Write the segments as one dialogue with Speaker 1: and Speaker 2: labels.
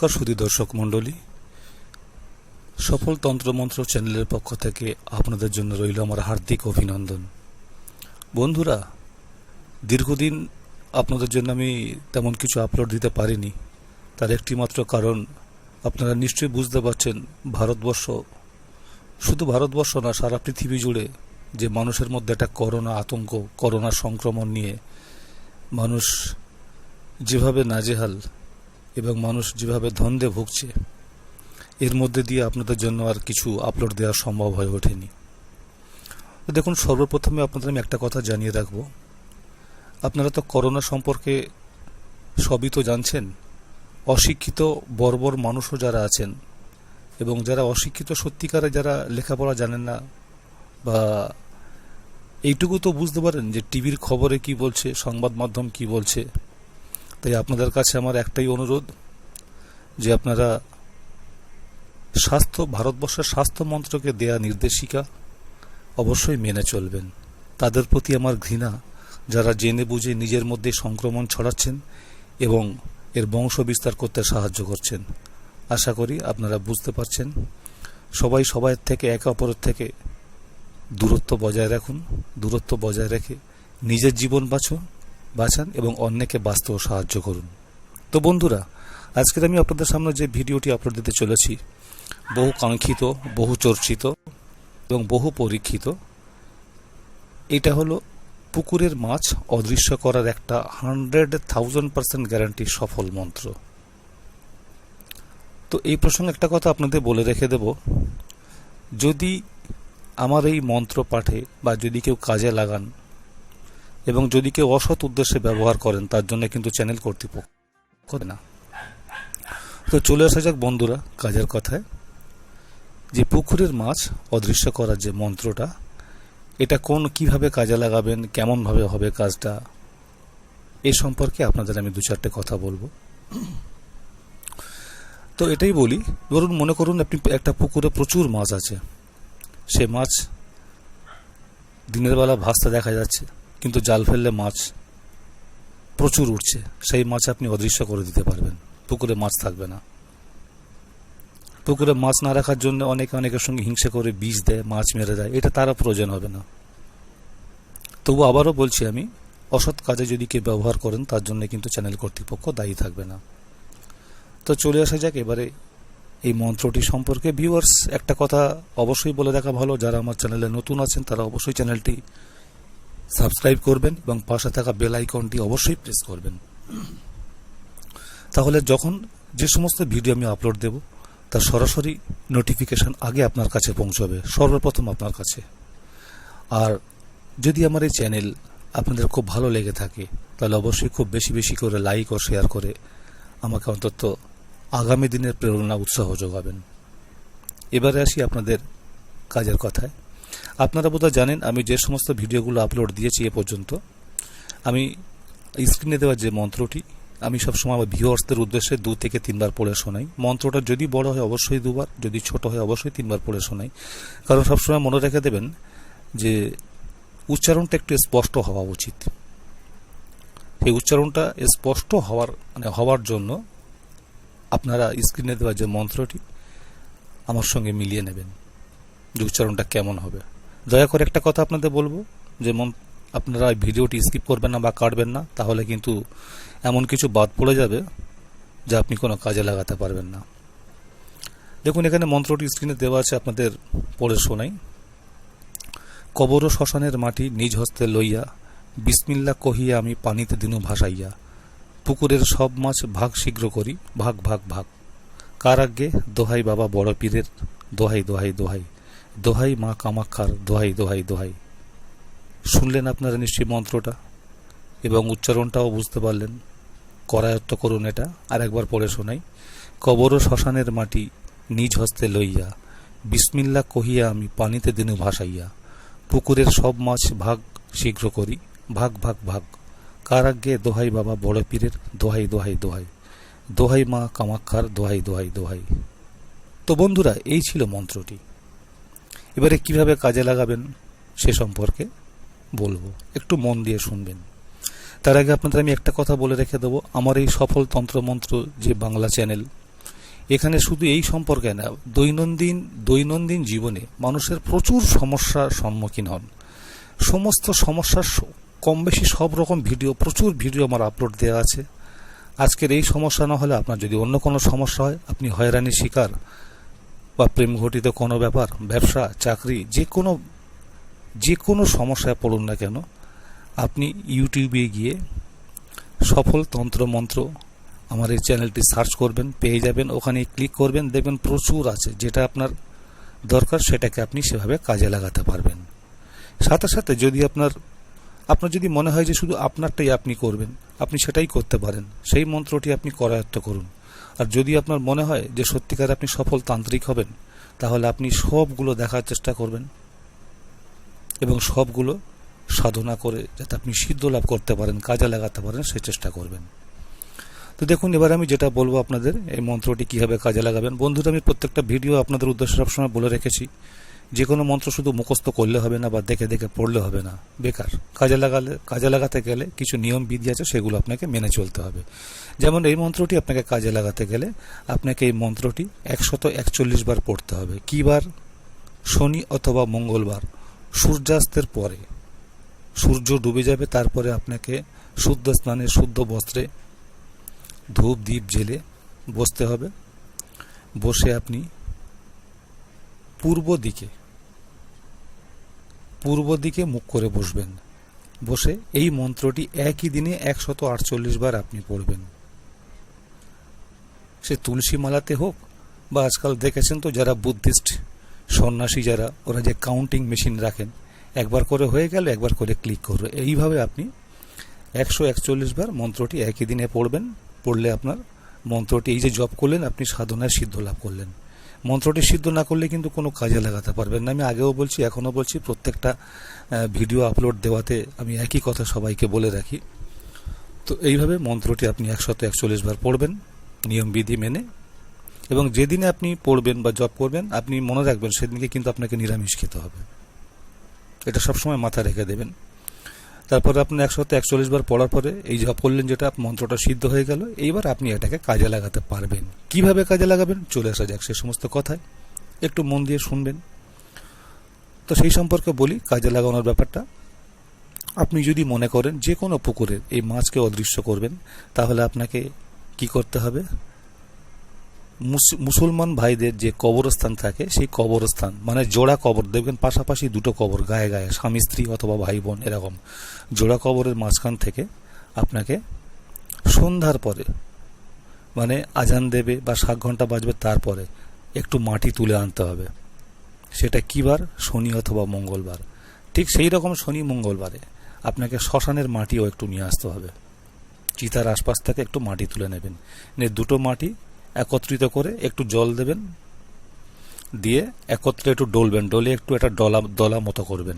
Speaker 1: নমস্কার সুদী দর্শক মণ্ডলী। সফল তন্ত্রমন্ত্র চ্যানেলের পক্ষ থেকে আপনাদের জন্য রইল আমার হার্দিক অভিনন্দন। বন্ধুরা, দীর্ঘদিন আপনাদের জন্য আমি তেমন কিছু আপলোড দিতে পারিনি। তার একটি মাত্র কারণ, আপনারা নিশ্চয়ই বুঝতে পারছেন, ভারতবর্ষ শুধু ভারতবর্ষ না, সারা পৃথিবী জুড়ে যে মানুষের মধ্যে একটা করোনা আতঙ্ক, করোনা সংক্রমণ নিয়ে মানুষ যেভাবে নাজেহাল এবং মানুষ যেভাবে ধন্দে ভুগছে, এর মধ্যে দিয়ে আপনাদের জন্য আর কিছু আপলোড দেওয়া সম্ভব হয়ে ওঠেনি। দেখুন, সর্বপ্রথমে আপনাদের আমি একটা কথা জানিয়ে রাখব। আপনারা তো করোনা সম্পর্কে সবই তো জানছেন। অশিক্ষিত, বর্বর মানুষও যারা আছেন এবং যারা অশিক্ষিত, সত্যিকারে যারা লেখাপড়া জানেন না বা এইটুকু তো বুঝতে পারেন যে টিভির খবরে কি বলছে, সংবাদ মাধ্যম কি বলছে। তাই আপনাদের কাছে আমার একটাই অনুরোধ যে আপনারা স্বাস্থ্য, ভারতবর্ষের স্বাস্থ্য মন্ত্রকে দেয়া নির্দেশিকা অবশ্যই মেনে চলবেন। তাদের প্রতি আমার ঘৃণা। যারা জেনে বুঝে নিজের মধ্যে সংক্রমণ ছড়াচ্ছেন এবং এর বংশ বিস্তার করতে সাহায্য করছেন, আশা করি আপনারা বুঝতে পারছেন। সবাই সবাই থেকে, একে অপরের থেকে দূরত্ব বজায় রাখুন, দূরত্ব বজায় রেখে নিজের জীবন বাঁচুন। বাঁচান এবং অন্যকে বাঁচতেও সাহায্য করুন। তো বন্ধুরা, আজকের আমি আপনাদের সামনে যে ভিডিওটি আপলোড দিতে চলেছি, বহু কাঙ্ক্ষিত, বহু চর্চিত এবং বহু পরীক্ষিত, এটা হলো পুকুরের মাছ অদৃশ্য করার একটা হান্ড্রেড থাউজেন্ড পার্সেন্ট গ্যারান্টি সফল মন্ত্র। তো এই প্রসঙ্গে একটা কথা আপনাদের বলে রেখে দেব, যদি আমার এই মন্ত্র পাঠে বা যদি কেউ কাজে লাগান এবং যদি কেউ অসৎ উদ্দেশ্যে ব্যবহার করেন, তার জন্য কিন্তু চ্যানেল কর্তৃপক্ষ করে না। তো চলে আসা যাক বন্ধুরা কাজের কথায়। যে পুকুরের মাছ অদৃশ্য করার যে মন্ত্রটা, এটা কোন কীভাবে কাজে লাগাবেন, কেমনভাবে হবে কাজটা, এ সম্পর্কে আপনাদের আমি দু চারটে কথা বলব। তো এটাই বলি, ধরুন মনে করুন আপনি একটা পুকুরে প্রচুর মাছ আছে। সে মাছ দিনের বেলা ভাসতে দেখা যাচ্ছে। কিন্তু জাল ফেললে মাছ প্রচুর উঠছে সেই মাছ আপনি অদৃশ্য করে দিতে পারবেন। পুকুরে মাছ থাকবে না। পুকুরে মাছ না রাখার জন্য অনেকে অনেকের সঙ্গে হিংসা করে বীজ দেয়, মাছ মেরে দেয়। এটা তারা প্রয়োজন হবে না। তবু আবারও বলছি আমি, অসৎ কাজে যদি কেউ ব্যবহার করেন, তার জন্য কিন্তু চ্যানেল কর্তৃপক্ষ দায়ী থাকবে না। তো চলে আসা যাক, এবারে এই মন্ত্রটি সম্পর্কে। ভিউয়ার্স, একটা কথা অবশ্যই বলে রাখা ভালো। যারা আমার চ্যানেলে নতুন আছেন, তারা অবশ্যই চ্যানেলটি সাবস্ক্রাইব করবেন এবং পাশে থাকা বেল আইকনটি অবশ্যই প্রেস করবেন। তাহলে যখন যে সমস্ত ভিডিও আমি আপলোড দেব, তার সরাসরি নোটিফিকেশান আগে আপনার কাছে পৌঁছবে, সর্বপ্রথম আপনার কাছে। আর যদি আমার এই চ্যানেল আপনাদের খুব ভালো লেগে থাকে, তাহলে অবশ্যই খুব বেশি বেশি করে লাইক ও শেয়ার করে আমাকে অন্তত আগামী দিনের প্রেরণা, উৎসাহ যোগাবেন। এবারে আসি আপনাদের কাজের কথায়। আপনারা বোধহয় জানেন, আমি যে সমস্ত ভিডিওগুলো আপলোড দিয়েছি এ পর্যন্ত, আমি স্ক্রিনে দেওয়া যে মন্ত্রটি, আমি সবসময় আমার ভিউয়ার্সদের উদ্দেশ্যে দু থেকে তিনবার পড়ে শোনাই। মন্ত্রটা যদি বড় হয় অবশ্যই দুবার, যদি ছোট হয় অবশ্যই তিনবার পড়ে শোনাই। কারণ সবসময় মনে রেখে দেবেন যে উচ্চারণটা একটু স্পষ্ট হওয়া উচিত। এই উচ্চারণটা স্পষ্ট হওয়ার মানে হওয়ার জন্য আপনারা স্ক্রিনে দেওয়া যে মন্ত্রটি আমার সঙ্গে মিলিয়ে নেবেন যে উচ্চারণটা কেমন হবে। দয়া করে একটা কথা আপনাদের বলব যেমন আপনারা ভিডিওটি স্কিপ করবেন না বা কাটবেন না, তাহলে কিন্তু এমন কিছু বাদ পড়ে যাবে যা আপনি কোনো কাজে লাগাতে পারবেন না। দেখুন, এখানে মন্ত্রটি স্ক্রিনে দেওয়া আছে, আপনাদের পড়ে শোনাই। কবর শ্মশানের মাটি নিজ হস্তে লইয়া, বিসমিল্লা কহিয়া আমি পানিতে দিনু ভাসাইয়া, পুকুরের সব মাছ ভাগ শীঘ্র করি, ভাগ ভাগ ভাগ। কার আগে দোহাই বাবা বড় পীরের, দোহাই দোহাই দোহাই। দোহাই মা কামাক্ষার দোহাই দোহাই দোহাই। শুনলেন আপনারা নিশ্চয়ই মন্ত্রটা? এবং উচ্চারণটাও বুঝতে পারলেন। করায়ত্ত করুন এটা আর একবার পড়ে শোনাই। কবর শ্মশানের মাটি নিজ হস্তে লইয়া, বিসমিল্লা কহিয়া আমি পানিতে দিনু ভাসাইয়া, পুকুরের সব মাছ ভাগ শীঘ্র করি, ভাগ ভাগ ভাগ। কার আগে দোহাই বাবা বড় পীরের, দোহাই দোহাই দোহাই। দোহাই মা কামাক্ষার দোহাই দোহাই দোহাই। তো বন্ধুরা, এই ছিল মন্ত্রটি। এবারে কীভাবে কাজে লাগাবেন সে সম্পর্কে বলব। একটু মন দিয়ে শুনবেন। তার আগে আপনাদের আমি একটা কথা বলে রেখে দেবো। আমার এই সফল তন্ত্রমন্ত্র যে বাংলা চ্যানেল, এখানে শুধু এই সম্পর্কে না, দৈনন্দিন দৈনন্দিন জীবনে মানুষের প্রচুর সমস্যার সম্মুখীন হন। সমস্ত সমস্যার কম বেশি সব রকম ভিডিও, প্রচুর ভিডিও আমার আপলোড দেওয়া আছে। আজকের এই সমস্যা না হলে আপনার যদি অন্য কোনো সমস্যা হয়, আপনি হয়রানির শিকার। বা প্রেম ঘটিত কোনো ব্যাপার, ব্যবসা, চাকরি, যে কোনো যে কোনো সমস্যায় পড়ুন না কেন, আপনি ইউটিউবে গিয়ে সফল তন্ত্র মন্ত্র আমার এই চ্যানেলটি সার্চ করবেন, পেয়ে যাবেন ওখানে ক্লিক করবেন, দেখবেন প্রচুর আছে, যেটা আপনার দরকার সেটাকে আপনি সেভাবে কাজে লাগাতে পারবেন। সাথে সাথে যদি আপনার আপনার যদি মনে হয় যে শুধু আপনারটাই আপনি করবেন, আপনি সেটাই করতে পারেন, সেই মন্ত্রটি আপনি করায়ত্ত করুন। আর যদি আপনার মনে হয় যে সত্যিকার আপনি সফল তান্ত্রিক হবেন, তাহলে আপনি সবগুলো দেখার চেষ্টা করবেন এবং সবগুলো সাধনা করে যাতে আপনি সিদ্ধ লাভ করতে পারেন, কাজে লাগাতে পারেন, সে চেষ্টা করবেন। তো দেখুন, এবার আমি যেটা বলব আপনাদের, এই মন্ত্রটি কীভাবে কাজে লাগাবেন। বন্ধুরা, আমি প্রত্যেকটা ভিডিও আপনাদের উদ্দেশ্যে সবসময় বলে রেখেছি, যে কোনো মন্ত্র শুধু মুখস্থ করলে হবে না বা দেখে দেখে পড়লে হবে না, বেকার। কাজে লাগালে, কাজে লাগাতে গেলে কিছু নিয়ম, বিধি আছে, সেগুলো আপনাকে মেনে চলতে হবে। যেমন এই মন্ত্রটি আপনাকে কাজে লাগাতে গেলে আপনাকে এই মন্ত্রটি একশত একচল্লিশ বার পড়তে হবে। কী বার? শনি অথবা মঙ্গলবার। সূর্যাস্তের পরে। সূর্য ডুবে যাবে, তারপরে আপনাকে শুদ্ধ স্নানে, শুদ্ধ বস্ত্রে ধূপ দ্বীপ জেলে বসতে হবে। বসে আপনি পূর্ব দিকে পূর্ব দিকে মুখ করে বসবেন। বসে এই মন্ত্রটি একই দিনে একশত আটচল্লিশ বার আপনি পড়বেন। সে তুলসী মালাতে হোক বা আজকাল দেখেছেন তো যারা বুদ্ধিস্ট, সন্ন্যাসী যারা, ওরা যে কাউন্টিং মেশিন রাখেন, একবার করে হয়ে গেল, একবার করে ক্লিক করবে এইভাবে আপনি একশো একচল্লিশ বার মন্ত্রটি একই দিনে পড়বেন, পড়লে আপনার মন্ত্রটি, এই যে জপ করলেন, আপনি সাধনায় সিদ্ধ লাভ করলেন। মন্ত্রটি সিদ্ধ না করলে কিন্তু কোনো কাজে লাগাতে পারবেন না। আমি আগেও বলছি, এখনও বলছি, প্রত্যেকটা ভিডিও আপলোড দেওয়াতে আমি একই কথা সবাইকে বলে রাখি। তো এইভাবে মন্ত্রটি আপনি একশত একচল্লিশ বার পড়বেন। নিয়মবিধি মেনে। এবং যেদিনে আপনি পড়বেন বা জপ করবেন, আপনি মনে রাখবেন সেদিনকে কিন্তু আপনাকে নিরামিষ খেতে হবে। এটা সবসময় মাথায় রেখে দেবেন। তারপরে আপনি একশত একচল্লিশ বার পড়ার পরে এই জপ করলেন যেটা, মন্ত্রটা সিদ্ধ হয়ে গেল, এইবার আপনি এটাকে কাজে লাগাতে পারবেন। কীভাবে কাজে লাগাবেন? চলে আসা যাক সে সমস্ত কথায়। একটু মন দিয়ে শুনবেন। তো সেই সম্পর্কে বলি, কাজে লাগানোর ব্যাপারটা। আপনি যদি মনে করেন যে কোনো পুকুরের এই মাছকে অদৃশ্য করবেন, তাহলে আপনাকে কি করতে হবে? মুস- মুসলমান ভাইদের যে কবরস্থান থাকে, সেই কবরস্থান মানে জোড়া কবর, দেখবেন পাশাপাশি দুটো কবর, গায়ে গায়ে, স্বামী, স্ত্রী অথবা ভাই, বোন, এরকম। জোড়া কবরের মাঝখান থেকে আপনাকে সন্ধ্যার পরে মানে আজান দেবে বা সাত ঘণ্টা বাজবে তারপরে একটু মাটি তুলে আনতে হবে। সেটা কী বার শনি অথবা মঙ্গলবার। ঠিক সেই রকম শনি মঙ্গলবারে আপনাকে শ্মশানের মাটিও একটু নিয়ে আসতে হবে। চিতার আশপাশ থেকে একটু মাটি তুলে নেবেন। নিয়ে দুটো মাটি একত্রিত করে একটু জল দেবেন। দিয়ে একত্রে একটু ডলবেন। ডলে একটু একটা ডলা, দলা মতো করবেন।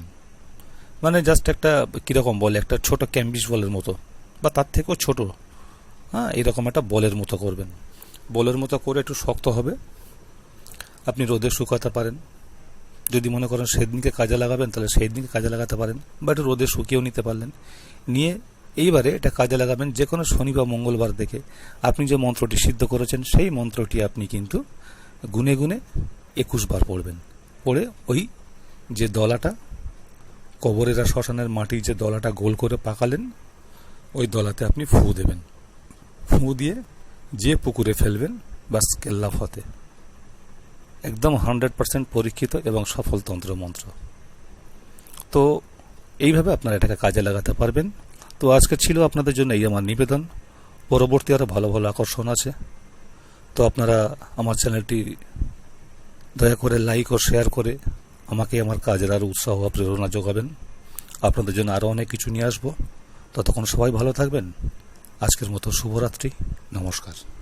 Speaker 1: মানে জাস্ট একটা, কীরকম বলে, একটা ছোট ক্যাম্বিস বলের মতো। বা তার থেকেও ছোট। হ্যাঁ এরকম একটা বলের মতো করবেন। বলের মতো করে একটু শক্ত হবে। আপনি রোদে শুকাতে পারেন। যদি মনে করেন সেদিনকে কাজে লাগাবেন, তাহলে সেই দিনকে কাজে লাগাতে পারেন। বা একটু রোদে শুকিয়েও নিতে পারলেন। নিয়ে এইবারে এটা কাজে লাগাবেন যে কোনো শনি বা মঙ্গলবার দেখে। আপনি যে মন্ত্রটি সিদ্ধ করেছেন, সেই মন্ত্রটি আপনি কিন্তু গুনে গুনে একুশ বার পড়বেন। পড়ে ওই যে দলাটা, কবরের শ্মশানের মাটির যে দলাটা গোল করে পাকালেন, ওই দলাতে আপনি ফু দেবেন। ফু দিয়ে যে পুকুরে ফেলবেন বা কেল্লা ফতে। একদম হান্ড্রেড পার্সেন্ট পরীক্ষিত এবং সফল তন্ত্র মন্ত্র। তো এইভাবে আপনারা এটাকে কাজে লাগাতে পারবেন। তো আজকে ছিল আপনাদের জন্য এই আমার নিবেদন। পরবর্তী আরও ভালো ভালো আকর্ষণ আছে। তো আপনারা আমার চ্যানেলটি দয়া করে লাইক ও শেয়ার করে আমাকে আমার কাজের আরও উৎসাহ প্রেরণা যোগাবেন। আপনাদের জন্য আরও অনেক কিছু নিয়ে আসব। ততক্ষণ সবাই ভালো থাকবেন। আজকের মতো শুভরাত্রি। নমস্কার।